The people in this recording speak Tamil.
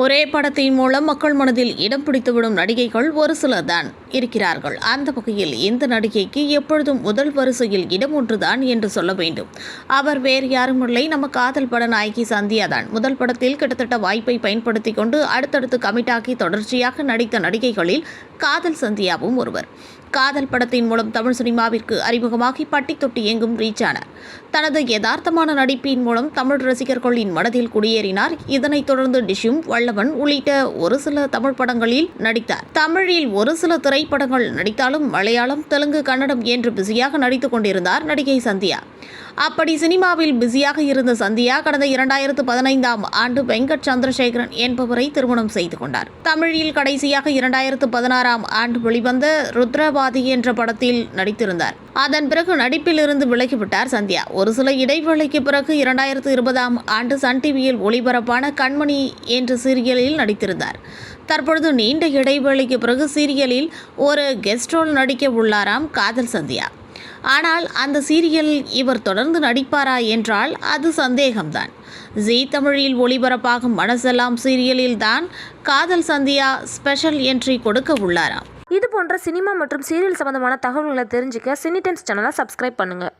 ஒரே படத்தின் மூலம் மக்கள் மனதில் இடம் பிடித்துவிடும் நடிகைகள் ஒரு சிலர் தான் இருக்கிறார்கள். அந்த வகையில் இந்த நடிகைக்கு எப்பொழுதும் முதல் வரிசையில் இடம் ஒன்றுதான் என்று சொல்ல வேண்டும். அவர் வேறு யாரும் இல்லை. நம்ம காதல் பட நாயகி சந்தியா தான். முதல் படத்தில் கிட்டத்தட்ட வாய்ப்பை பயன்படுத்தி கொண்டு அடுத்தடுத்து கமிட்டாக்கி தொடர்ச்சியாக நடித்த நடிகைகளில் காதல் சந்தியாவும் ஒருவர். காதல் படத்தின் மூலம் தமிழ் சினிமாவிற்கு அறிமுகமாகி பட்டி தொட்டி எங்கும் ரீச் ஆனார். தனது யதார்த்தமான நடிப்பின் மூலம் தமிழ் ரசிகர்களின் மனதில் குடியேறினார். இதனைத் தொடர்ந்து டிஷ்யூம் பல்லவன் உள்ளிட்ட ஒரு சில தமிழ் படங்களில் நடித்தார். தமிழில் ஒரு சில திரைப்படங்கள் நடித்தாலும் மலையாளம் தெலுங்கு கன்னடம் என்று பிஸியாக நடித்துக் கொண்டிருந்தார் நடிகை சந்தியா. அப்படி சினிமாவில் பிஸியாக இருந்த சந்தியா கடந்த இரண்டாயிரத்து பதினைந்தாம் ஆண்டு வெங்கட் சந்திரசேகரன் என்பவரை திருமணம் செய்து கொண்டார். தமிழில் கடைசியாக இரண்டாயிரத்து பதினாறாம் ஆண்டு வெளிவந்த ருத்ரவாதி என்ற படத்தில் நடித்திருந்தார். அதன் பிறகு நடிப்பில் இருந்து விலகிவிட்டார் சந்தியா. ஒரு சில இடைவேளைக்கு பிறகு இரண்டாயிரத்து இருபதாம் ஆண்டு சன் டிவியில் ஒளிபரப்பான கண்மணி என்ற சீரியலில் நடித்திருந்தார். தற்பொழுது நீண்ட இடைவேளைக்கு பிறகு சீரியலில் ஒரு கெஸ்ட் ரோல் நடிக்க உள்ளாராம் காதல் சந்தியா. ஆனால் அந்த சீரியலில் இவர் தொடர்ந்து நடிப்பாரா என்றால் அது சந்தேகம்தான். ஜீ தமிழில் ஒளிபரப்பாகும் மனசெல்லாம் சீரியலில் தான் காதல் சந்தியா ஸ்பெஷல் என்ட்ரி கொடுக்க உள்ளாராம். இது போன்ற சினிமா மற்றும் சீரியல் சம்பந்தமான தகவல்களை தெரிஞ்சுக்க சினி டைம்ஸ் சேனலை சப்ஸ்கிரைப் பண்ணுங்கள்